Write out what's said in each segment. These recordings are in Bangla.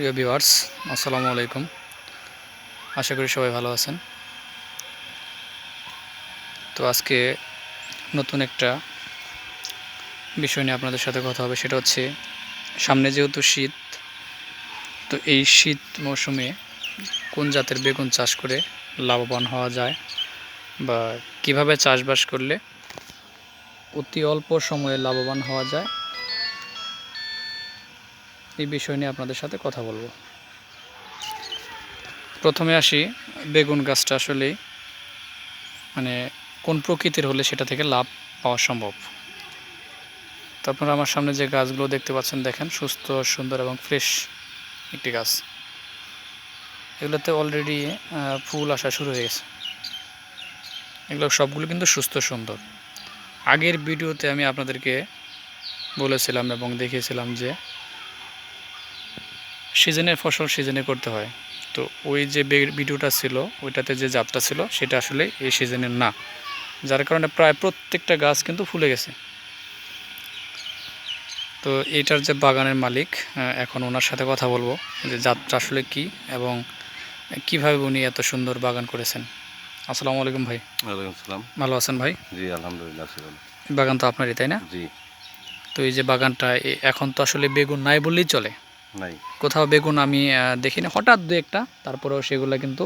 প্রিয় ভিউয়ার্স, আসসালামু আলাইকুম। আশা করি সবাই ভালো আছেন। তো আজকে নতুন একটা বিষয় নিয়ে আপনাদের সাথে কথা হবে, সেটা হচ্ছে সামনে যেহেতু শীত, তো এই শীত মৌসুমে কোন জাতের বেগুন চাষ করে লাভবান হওয়া যায় বা কীভাবে চাষবাস করলে অতি অল্প সময়ে লাভবান হওয়া যায় এই বিষয় নিয়ে আপনাদের সাথে কথা বলব। প্রথমে আসি, বেগুন গাছটা আসলে মানে কোন প্রকৃতির হলে সেটা থেকে লাভ পাওয়া সম্ভব? তো আপনারা আমার সামনে যে গাছগুলো দেখতে পাচ্ছেন, দেখেন, সুস্থ, সুন্দর এবং ফ্রেশ একটি গাছ। এগুলোতে অলরেডি ফুল আসা শুরু হয়ে গেছে। এগুলো সবগুলো কিন্তু সুস্থ, সুন্দর। আগের ভিডিওতে আমি আপনাদেরকে বলেছিলাম এবং দেখিয়েছিলাম যে সিজনের ফসল সিজনে করতে হয়। তো ওই যে ভিডিওটা ছিল ওইটাতে যে জাতটা ছিল সেটা আসলে এই সিজনের না। যার কারণে প্রায় প্রত্যেকটা গাছ কিন্তু ফুলে গেছে। তো এইটার যে বাগানের মালিক এখন ওনার সাথে কথা বলব যে জাতটা আসলে কি এবং কীভাবে উনি এত সুন্দর বাগান করেছেন। আসসালামু আলাইকুম ভাই। ওয়ালাইকুম সালাম ভালো আছেন ভাই? জি আলহামদুলিল্লাহ বাগান তো আপনারই তাই না? জি। তো এই যে বাগানটা এখন তো আসলে বেগুন নাই বললেই চলে। কোথাও বেগুন আমি আহ, দেখি না হঠাৎ দু একটা তারপরেও সেগুলো কিন্তু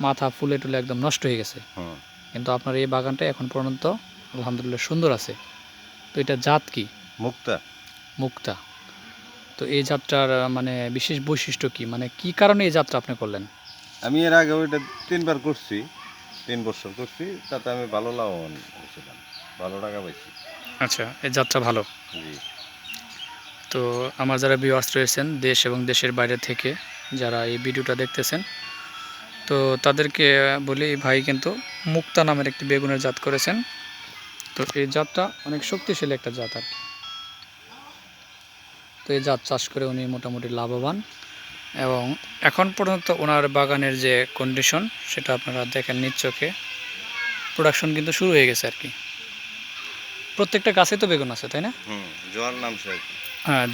মাথা ফুলে টুলে একদম নষ্ট হয়ে গেছে। কিন্তু আপনার এই বাগানটা এখন পর্যন্ত আলহামদুলিল্লাহ সুন্দর আছে। তো এটা জাত কি? মুক্তা। মুক্তা। তো এই জাতটার আহ, মানে বিশেষ বৈশিষ্ট্য কি? মানে কি কারণে এই জাতটা আপনি করলেন? আমি এর আগে ওইটা তিনবার করছি তিন বছর করছি তাতে আমি ভালো লাভবান হয়েছিলাম ভালো টাকা পাইছি। আচ্ছা এই জাতটা ভালো? জি। তো আমার যারা ভিউয়ার্স রয়েছেন দেশ এবং দেশের বাইরে থেকে যারা এই ভিডিওটা দেখতেছেন, তো তাদেরকে বলি ভাই কিন্তু মুক্তা নামের একটি বেগুনের জাত করেছেন। তো এই জাতটা অনেক শক্তিশালী একটা জাত আর তো এই জাত চাষ করে উনি মোটামুটি লাভবান এবং এখন পর্যন্ত ওনার বাগানের যে কন্ডিশন সেটা আপনারা দেখেন নিজ চোখে। প্রোডাকশন কিন্তু শুরু হয়ে গেছে আর কি। প্রত্যেকটা গাছে তো বেগুন আছে, তাই না? জোয়ার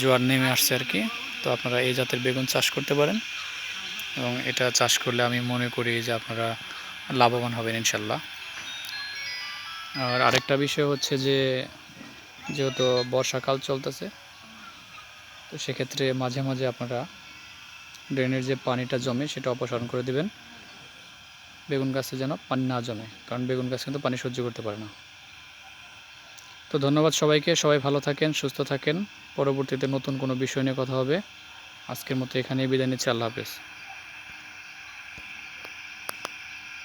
জোয়ার নেমে আসছে আর কি। তো আপনারা এই জাতের বেগুন চাষ করতে পারেন এবং এটা চাষ করলে আমি মনে করি যে আপনারা লাভবান হবেন ইনশাল্লাহ। আর আরেকটা বিষয় হচ্ছে যে, যেহেতু বর্ষাকাল চলতেছে, তো সেক্ষেত্রে মাঝে মাঝে আপনারা ড্রেনের যে পানিটা জমে সেটা অপসারণ করে দিবেন। বেগুন গাছে যেন পানি না জমে, কারণ বেগুন গাছ কিন্তু পানি সহ্য করতে পারে না। তো ধন্যবাদ সবাইকে। সবাই ভালো থাকেন, সুস্থ থাকেন। পরবর্তীতে নতুন কোনো বিষয় নিয়ে কথা হবে। আজকের মতো এখানেই বিদায় নিচ্ছি। আল্লাহ হাফেজ।